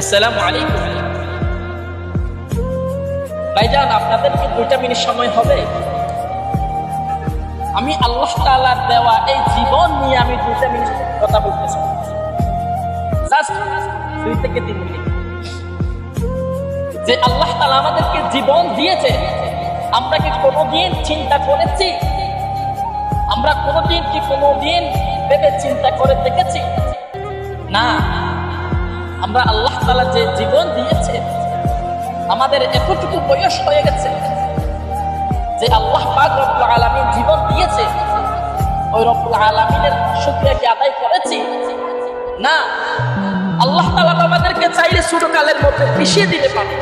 আসসালামু আলাইকুম। ভাইজান, আপনাদের কি দুইটা মিনিট সময় হবে? আমি আল্লাহ তাআলার দেওয়া এই জীবন নিয়ে আমি দুইটা মিনিট কথা বলতেছি জাস্ট দুই থেকে তিন মিনিট। যে আল্লাহ তাআলা আমাদেরকে জীবন দিয়েছে, আমরা কি কোনোদিন চিন্তা করেছি? আমরা কোনোদিন কি কোনোদিন ভেবে চিন্তা করে দেখেছি? না। আমরা আল্লাহ তালা যে জীবন দিয়েছে, আমাদের এতটুকু বয়স হয়ে গেছে যে আল্লাহ পাক আলামিন জীবন দিয়েছে। ওই রব্বুল আলামিনের শুকরিয়া কি আদায় করেছি? না। আল্লাহ তালা আমাদেরকে চাইলে ছোটকালের মধ্যে পিছিয়ে দিতে পারে,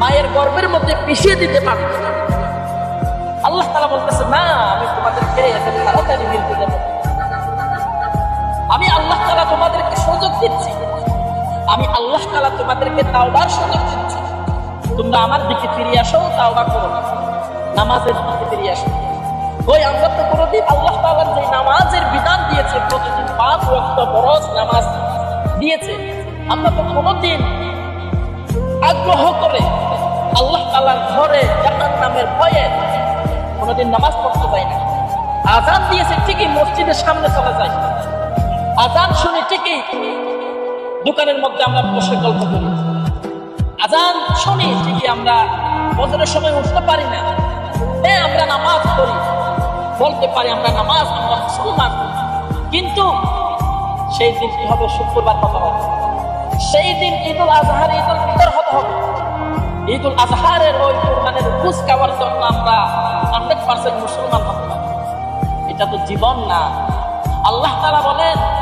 মায়ের গর্ভের মধ্যে পিছিয়ে দিতে পারে। আল্লাহ তালা বলতেছে, না, আমি তোমাদেরকে তাড়াতাড়ি আমি আল্লাহ তালা তোমাদেরকে সুযোগ দিচ্ছি। আমি আল্লাহ তাআলা তোমাদেরকে তাওবার সুযোগ দিচ্ছি। তোমরা আমার দিকে ফিরে আসো, তাওবা করো নামাজের দিকে ফিরে আসো। ওই আমরা তো কোনোদিন আল্লাহ তাআলার যে নামাজের বিধান দিয়েছে, প্রতিদিন পাঁচ রক্ত বরজ নামাজ দিয়েছে, আমরা তো কোনোদিন আগ্রহ করে আল্লাহ তাআলার ঘরে জান্নাত নামের ভয়ে কোনোদিন নামাজ পড়তে পাই না। আজান দিয়েছে ঠিকই মসজিদের সামনে চলে যায়। আজান শুনে ঠিকই দোকানের মধ্যে আমরা বসে গল্প করি। আজান শুনি, ঠিকই আমরা বছরের সময় উঠতে পারি না। হ্যাঁ আমরা নামাজ পড়ি। বলতে পারি আমরা নামাজ, আমরা মুসলমান। কিন্তু সেই দিন কি হবে? শুক্রবার হতে হবে। সেই দিন ঈদুল আজহার, ঈদুল ফিতর হতে হবে। ঈদুল আজহারের ওই কোরবানের বুঝ খাওয়ার জন্য আমরা হান্ড্রেড পার্সেন্ট মুসলমান হতে হবে। এটা তো জীবন না। আল্লাহ তারা বলেন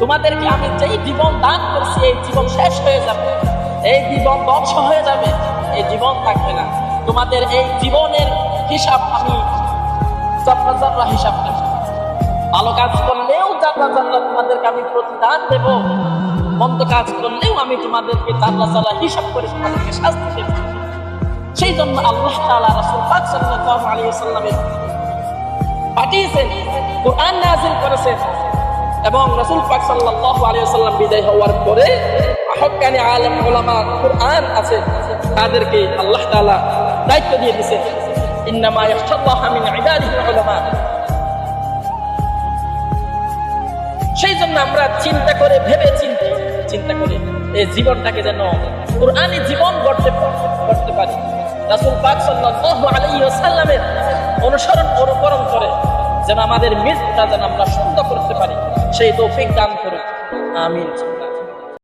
তোমাদেরকে আমি যেই জীবন দান করছি, এই জীবন শেষ হয়ে যাবে। এই জীবন ধ্বংস হয়ে যাবে, এই জীবন থাকবে না। তোমাদের এই জীবনের হিসাব আমি হিসাব ভালো কাজ করলেও জানলা জানলা তোমাদেরকে আমি প্রতিদান দেব। মন্দ কাজ করলেও আমি তোমাদেরকে জানলা জানলা হিসাব করে তোমাদেরকে শাস্তি দেব। সেই জন্য আল্লাহ তাআলা রাসূল পাক সাল্লাল্লাহু আলাইহি ওয়াসাল্লামের পাঠিয়েছেন কোরআন নাযিল করেছেন এবং রাসূল পাক বিদায় হওয়ার পরে ওলামা কোরআন আছে, তাদেরকে আল্লাহ দায়িত্ব দিয়ে সেই জন্য আমরা চিন্তা করে ভেবে চিন্তা চিন্তা করে এই জীবনটাকে যেন কোরআনি জীবন গড়তে করতে পারি। রাসূল পাক সাল্লাল্লাহু আলাইহি ওয়াসাল্লামের অনুসরণ অনুকরণ করে যেন আমাদের মৃত্যুটা যেন আমরা সুন্দর করতে পারি সেই তৌফিক দান করুন। আমিন।